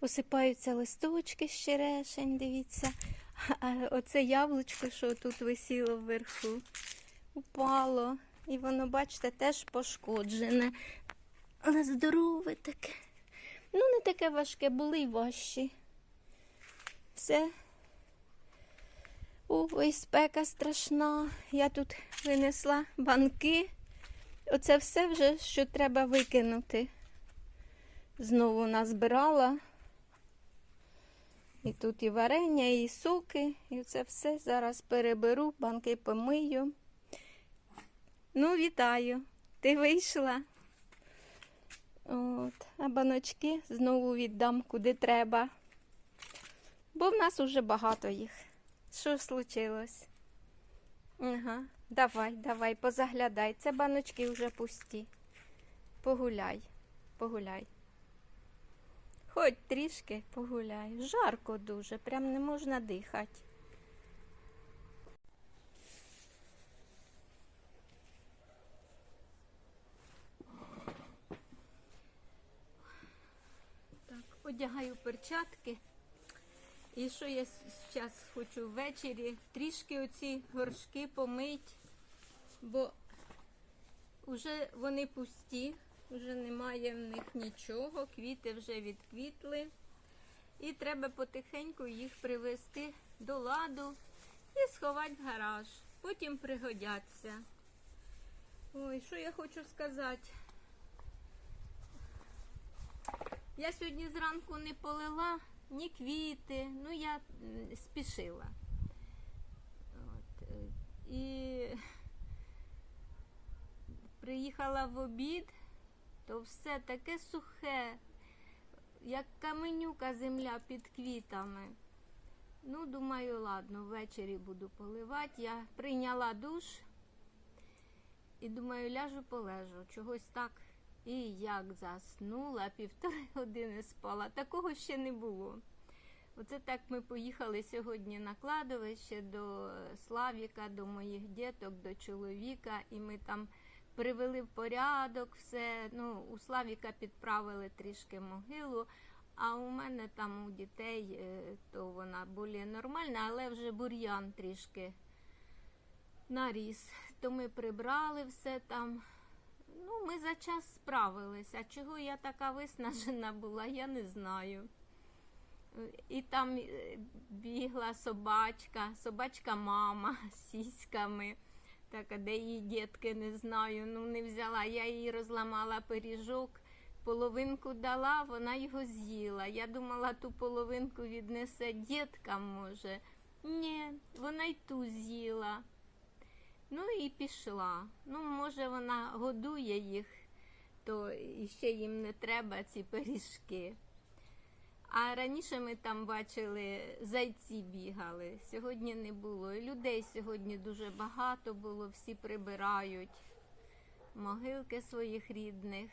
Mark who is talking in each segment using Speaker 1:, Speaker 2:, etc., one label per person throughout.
Speaker 1: осипаються листочки з черешень, дивіться. А оце яблучко, що тут висіло вверху, упало. І воно, бачите, теж пошкоджене. Але здорове таке. Ну, не таке важке, були й важчі. Все. Ой, спека страшна. Я тут винесла банки. Оце все вже, що треба викинути. Знову назбирала. І тут і варення, і соки, і це все зараз переберу, банки помию. Ну, вітаю. Ти вийшла. От, а баночки знову віддам куди треба. Бо в нас уже багато їх. Що случилось? Ага, давай, давай, позаглядай. Це баночки вже пусті. Погуляй, погуляй. Хоч трішки погуляй. Жарко дуже, прям не можна дихати. Так, одягаю перчатки. І що я зараз хочу ввечері трішки оці горшки помить, бо вже вони пусті, вже немає в них нічого, квіти вже відквітли. І треба потихеньку їх привести до ладу і сховати в гараж. Потім пригодяться. Ой, що я хочу сказати? Я сьогодні зранку не полила ні квіти, ну я спішила. От, е, і приїхала в обід, то все таке сухе, як каменюка земля під квітами. Ну, думаю, ладно, ввечері буду поливати. Я прийняла душ і думаю, ляжу полежу. Чогось так. І як заснула, півтори години спала. Такого ще не було. Оце так ми поїхали сьогодні на кладовище до Славіка, до моїх діток, до чоловіка, і ми там привели в порядок все. Ну, у Славіка підправили трішки могилу, а у мене там у дітей, е, то вона більш нормальна, але вже бур'ян трішки наріс. То ми прибрали все там. Ну, ми за час справилися. Чого я така виснажена була, я не знаю. І там е, бігла собачка, собачка мама з сіськами. Так, а де її дітки, не знаю. Ну, не взяла. Я їй розламала пиріжок, половинку дала, вона його з'їла. Я думала, ту половинку віднесе діткам, може. Ні, вона й ту з'їла. Ну і пішла. Ну, може, вона годує їх, то ще їм не треба ці пиріжки. А раніше ми там бачили, зайці бігали. Сьогодні не було. І людей сьогодні дуже багато було, всі прибирають могилки своїх рідних.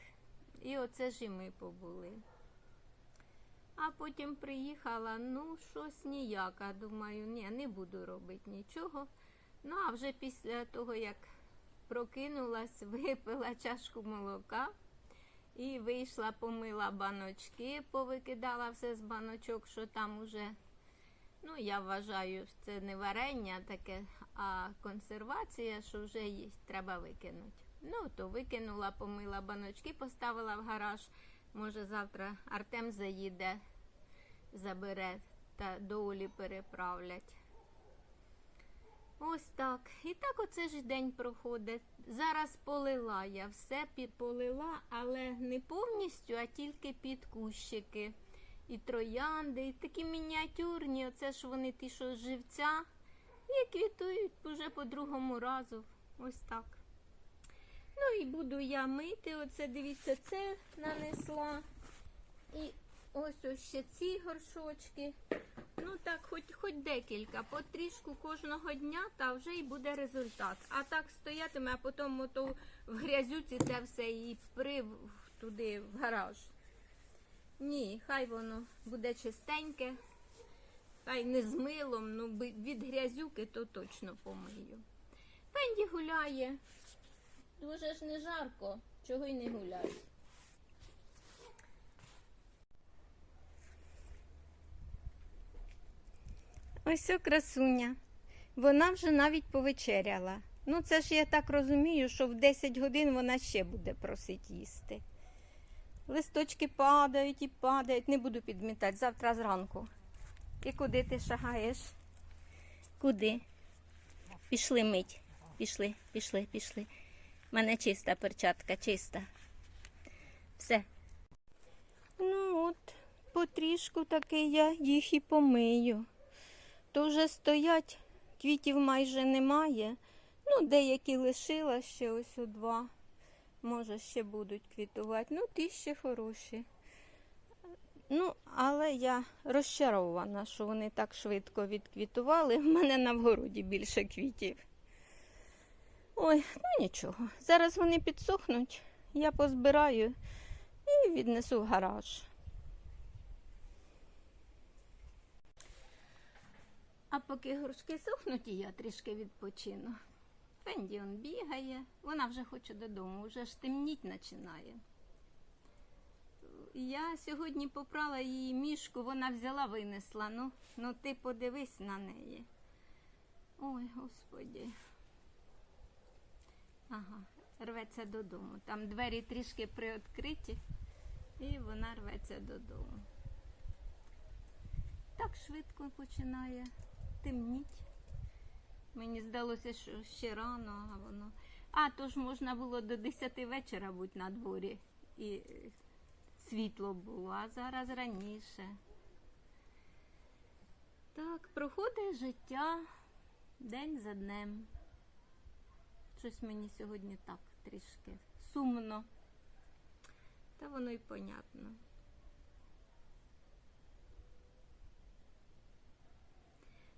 Speaker 1: І оце ж і ми побули. А потім приїхала, ну, щось ніяка. Думаю, ні, не буду робити нічого. Ну, а вже після того, як прокинулась, випила чашку молока і вийшла, помила баночки, повикидала все з баночок, що там уже, ну, я вважаю, це не варення таке, а консервація, що вже її треба викинути. Ну, то викинула, помила баночки, поставила в гараж. Може, завтра Артем заїде, забере та до переправлять. Ось так. І так оце ж день проходить. Зараз полила я все полила, але не повністю, а тільки під кущики. І троянди, і такі мініатюрні, оце ж вони ті, що з живця, і квітують вже по другому разу. Ось так. Ну і буду я мити. Оце дивіться, це нанесла. І ось ось ще ці горшочки. Ну так, хоч хоч декілька, по трішку кожного дня, та вже й буде результат. А так стоятиме, а потім ото в грязюці це все і прив туди в гараж. Ні, хай воно буде чистеньке, хай не з милом, ну від грязюки то точно помию. Пенді гуляє. Дуже ж не жарко, чого й не гуляє. Ось о красуня. Вона вже навіть повечеряла. Ну, це ж я так розумію, що в 10 годин вона ще буде просить їсти. Листочки падають і падають. Не буду підмітати завтра зранку. І куди ти шагаєш? Куди? Пішли мить. Пішли, пішли, пішли. У мене чиста перчатка, чиста. Все. Ну от, потрішку таки я їх і помию. То вже стоять, квітів майже немає. Ну, деякі лишила ще ось у два. Може, ще будуть квітувати. Ну, ті ще хороші. Ну, але я розчарована, що вони так швидко відквітували. В мене на вгороді більше квітів. Ой, ну нічого. Зараз вони підсохнуть, я позбираю і віднесу в гараж. А поки горшки сохнуть, і я трішки відпочину. Фенді он бігає, вона вже хоче додому, вже ж темніть починає. Я сьогодні попрала її мішку, вона взяла, винесла. Ну, ну ти подивись на неї. Ой, господі. Ага, рветься додому. Там двері трішки приоткриті, і вона рветься додому. Так швидко починає темніть. Мені здалося, що ще рано, а воно. А, то ж можна було до 10 вечора бути на дворі і е, світло було, а зараз раніше. Так, проходить життя день за днем. Щось мені сьогодні так трішки сумно. Та воно й понятно.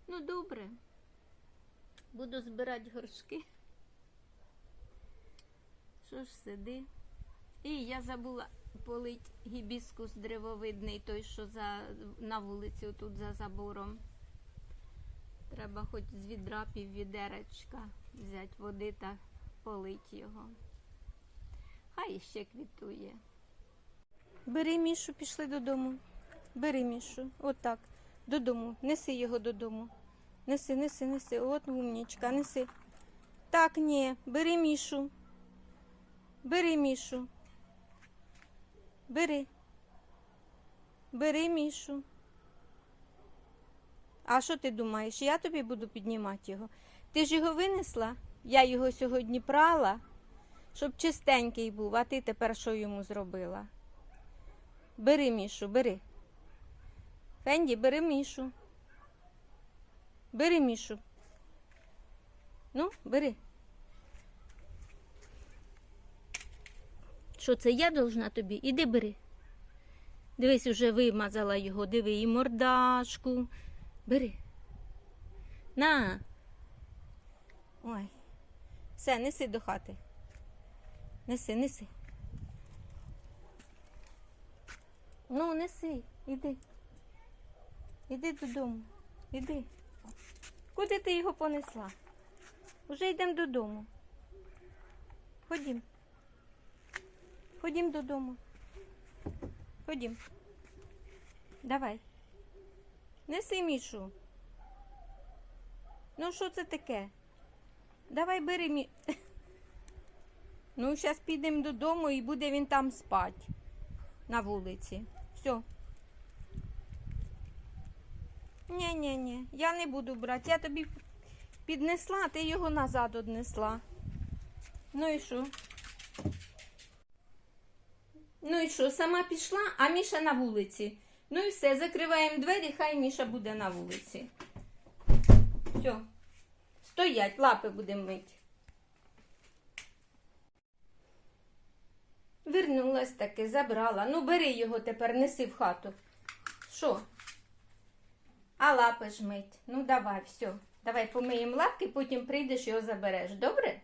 Speaker 1: Ну, добре. Буду збирати горшки. Що ж сиди? І я забула полить гібіскус древовидний, той, що за, на вулиці, тут за забором. Треба хоч з відра піввідеречка взяти води та полить його. Хай іще квітує. Бери Мішу, пішли додому. Бери Мішу, отак. Додому. Неси його додому. Неси, неси, неси. От умнічка, неси. Так, ні, бери Мішу. Бери Мішу. Бери. Бери Мішу. А що ти думаєш? Я тобі буду піднімати його. Ти ж його винесла? Я його сьогодні прала, щоб чистенький був, а ти тепер що йому зробила? Бери Мішу, бери. Фенді, бери Мішу. Бери Мішу. Ну, бери. Що це я должна тобі? Іди бери. Дивись, уже вимазала його, диви і мордашку. Бери. На. Ой. Все, неси до хати. Неси, неси. Ну, неси, іди. Іди додому. Іди. Куди ти його понесла? Уже йдемо додому. Ходім. Ходім додому. Ходім. Давай. Неси Мішу. Ну, що це таке? Давай бери мі. Ну, зараз підемо додому і буде він там спати на вулиці. Все. Ні, ні, ні, я не буду брати. Я тобі піднесла, а ти його назад однесла. Ну і що? Ну і що, сама пішла, а Міша на вулиці. Ну і все, закриваємо двері, хай Міша буде на вулиці. Все. Стоять, лапи будемо мити. Вернулась таки, забрала. Ну, бери його тепер, неси в хату. Що? А лапи ж мить. Ну, давай, все. Давай помиємо лапки, потім прийдеш його забереш. Добре?